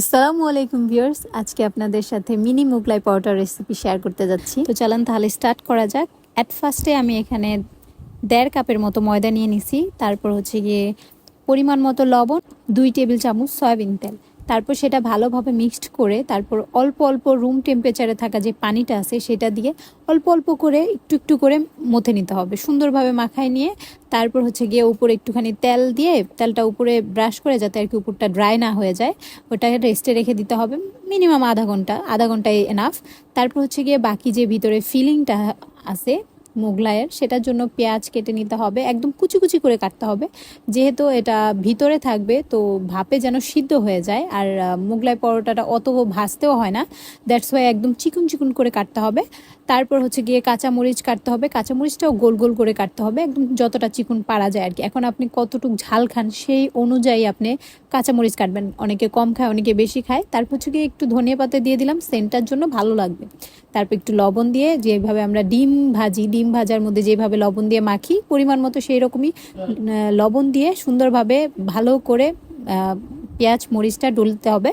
আসসালামু আলাইকুম ভিউয়ার্স, আজকে আপনাদের সাথে mini Mughlai powder recipe share করতে যাচ্ছি। তো চলেন তাহলে স্টার্ট করা যাক। অ্যাট ফার্স্টে আমি এখানে দেড় কাপের মতো ময়দা নিয়ে নিছি, তারপর হচ্ছে গিয়ে পরিমাণ মতো লবণ, দুই টেবিল চামচ সয়াবিন তেল। তারপর সেটা ভালোভাবে মিক্সড করে তারপর অল্প অল্প রুম টেম্পারেচারে থাকা যে পানিটা আছে সেটা দিয়ে অল্প অল্প করে একটু একটু করে মথে নিতে হবে। সুন্দরভাবে মাখায় নিয়ে তারপর হচ্ছে গিয়ে উপরে একটুখানি তেল দিয়ে তেলটা উপরে ব্রাশ করে যাতে আর কি উপরটা ড্রাই না হয়ে যায় ওটাকে রেস্টে রেখে দিতে হবে মিনিমাম আধা ঘণ্টা, আধা ঘন্টায় এনাফ তারপর হচ্ছে গিয়ে বাকি যে ভিতরে ফিলিংটা আছে মোগলাইয়ের, সেটার জন্য পেঁয়াজ কেটে নিতে হবে, একদম কুচি কুচি করে কাটতে হবে। যেহেতু এটা ভিতরে থাকবে, তো ভাপে যেন সিদ্ধ হয়ে যায়, আর মোগলাই পরোটাটা অত ভাজতেও হয় না। দ্যাটস ওয়াই একদম চিকুন চিকুন করে কাটতে হবে। তারপর হচ্ছে গিয়ে কাঁচামরিচ কাটতে হবে, কাঁচামরিচটাও গোল গোল করে কাটতে হবে, একদম যতটা চিকুন পারা যায় আর কি। এখন আপনি কতটুক ঝাল খান সেই অনুযায়ী আপনি কাঁচামরিচ কাটবেন। অনেকে কম খায়, অনেকে বেশি খায়। তারপর হচ্ছে গিয়ে একটু ধনিয়া পাতা দিয়ে দিলাম সেন্টার জন্য ভালো লাগবে। তারপর একটু লবণ দিয়ে যেভাবে আমরা ডিম ভাজি, ডিম ভাজার মধ্যে যেভাবে লবণ দিয়ে মাখি, পরিমাণ মতো সেই রকমই লবণ দিয়ে সুন্দরভাবে ভালো করে পেঁয়াজ, মরিচটা ডলতে হবে।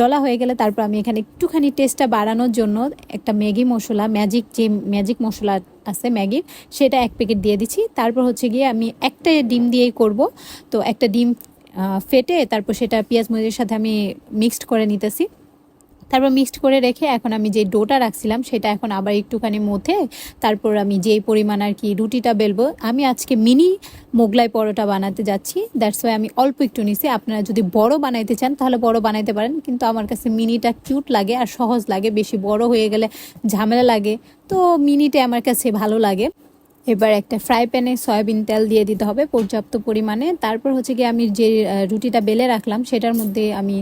ডলা হয়ে গেলে তারপর আমি এখানে একটুখানি টেস্টটা বাড়ানোর জন্য একটা ম্যাগি মশলা ম্যাজিক যে ম্যাজিক মশলা আছে ম্যাগির সেটা এক প্যাকেট দিয়ে দিচ্ছি। তারপর হচ্ছে গিয়ে আমি একটা ডিম দিয়েই করব। তো একটা ডিম ফেটে তারপর সেটা পেঁয়াজ, মরিচের সাথে আমি মিক্সড করে নিতেছি। তারপর মিক্সড করে রেখে এখন আমি যে ডোটা রাখছিলাম সেটা এখন আবার একটুখানি মধ্যে তারপর আমি যেই পরিমাণ আর কি রুটিটা বেলবো, আমি আজকে মিনি মোগলাই পরোটা বানাতে যাচ্ছি। দ্যাটস ওয়াই আমি অল্প একটু নিছি। আপনারা যদি বড় বানাইতে চান তাহলে বড় বানাইতে পারেন, কিন্তু আমার কাছে মিনিটা কিউট লাগে আর সহজ লাগে। বেশি বড় হয়ে গেলে ঝামেলা লাগে। তো মিনিটা আমার কাছে ভালো লাগে। এবার একটা ফ্রাই প্যানে সয়াবিন তেল দিয়ে দিতে হবে পর্যাপ্ত পরিমাণে। তারপর হচ্ছে কি আমি যে রুটিটা বেলে রাখলাম সেটার মধ্যে আমি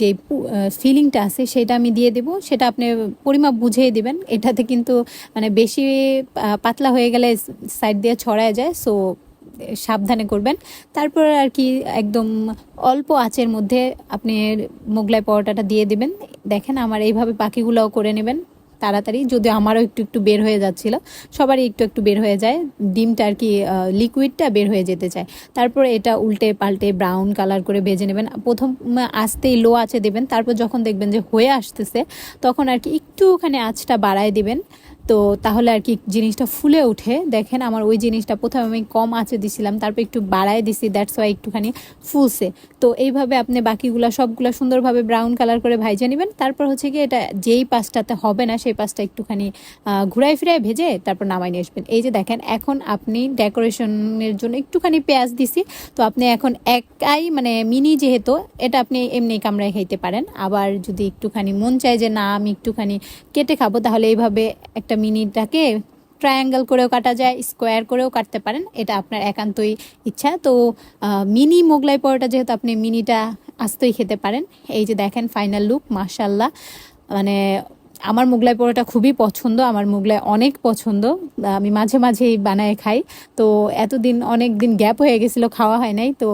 যে ফিলিংটা আছে সেটা আমি দিয়ে দেব। সেটা আপনি পরিমাপ বুঝিয়ে দিবেন। এটাতে কিন্তু মানে বেশি পাতলা হয়ে গেলে সাইড দিয়ে ছড়ায় যায় সো সাবধানে করবেন। তারপর আর কি একদম অল্প আঁচের মধ্যে আপনি মোগলাই পরোটাটা দিয়ে দিবেন। দেখেন আমার এইভাবে পাখিগুলোও করে নেবেন। তাড়াতাড়ি যদি আমারও একটু একটু বের হয়ে যাচ্ছিল। সবারই একটু একটু বের হয়ে যায়। ডিমটা আর কি লিকুইডটা বের হয়ে যেতে চায়। তারপর এটা উল্টে পাল্টে ব্রাউন কালার করে ভেজে নেবেন। প্রথম আসতেই লো আছে দেবেন। তারপর যখন দেখবেন যে হয়ে আসতেছে, তখন আর কি একটুখানি আঁচটা বাড়ায় দিবেন। তো তাহলে আর কি জিনিসটা ফুলে উঠে দেখেন আমার ওই জিনিসটা প্রথমে আমি কম আঁচে দিছিলাম, তারপর একটু বাড়ায় দিছি দ্যাটস ওয়াই একটুখানি ফুলছে। তো এইভাবে আপনি বাকিগুলো, সবগুলো সুন্দরভাবে ব্রাউন কালার করে ভাইজে নেবেন। তারপর হচ্ছে কি এটা যেই পাশটাতে হবে না, সেই পাশটা একটুখানি ঘুরাই ফিরাই ভেজে তারপর নামাই নিয়ে আসবেন। এই যে দেখেন, এখন আপনি ডেকোরেশনের জন্য একটুখানি পেঁয়াজ দিছি। তো আপনি এখন একাই মানে মিনি যেহেতু, এটা আপনি এমনি কামড়ায় খাইতে পারেন। আবার যদি একটুখানি মন চায় যে না, আমি একটুখানি কেটে খাব, তাহলে এইভাবে একটা মিনিটাকে ট্রায়াঙ্গেল করেও কাটা যায় স্কোয়ার করেও কাটতে পারেন, এটা আপনার একান্তই ইচ্ছা। তো মিনি মোগলাই পরোটা যেহেতু আপনি মিনিটা আস্তই খেতে পারেন, এই যে দেখেন ফাইনাল লুক মার্শাল্লাহ মানে আমার মোগলাই পরোটা খুবই পছন্দ, আমার মোগলাই অনেক পছন্দ, আমি মাঝে মাঝেই বানায় খাই। তো, এতদিন অনেক দিন গ্যাপ হয়ে গেছিল, খাওয়া হয় নাই, তো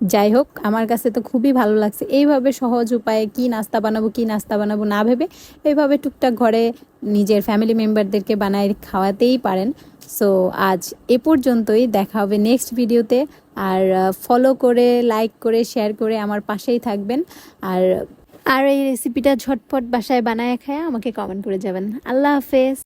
যাই হোক আমার কাছে তো খুবই ভালো লাগছে। এইভাবে সহজ উপায়ে কি নাস্তা বানাবো, কি নাস্তা বানাবো না ভেবে এইভাবে টুকটাক ঘরে নিজের ফ্যামিলি মেম্বারদেরকে বানায় খাওয়াতেই পারেন। সো আজ এ পর্যন্তই, দেখা হবে নেক্সট ভিডিওতে আর ফলো করে লাইক করে শেয়ার করে আমার পাশেই থাকবেন। আর আর এই রেসিপিটা ঝটপট বাসায় বানায় খায় আমাকে কমেন্ট করে যাবেন। আল্লাহ হাফেজ।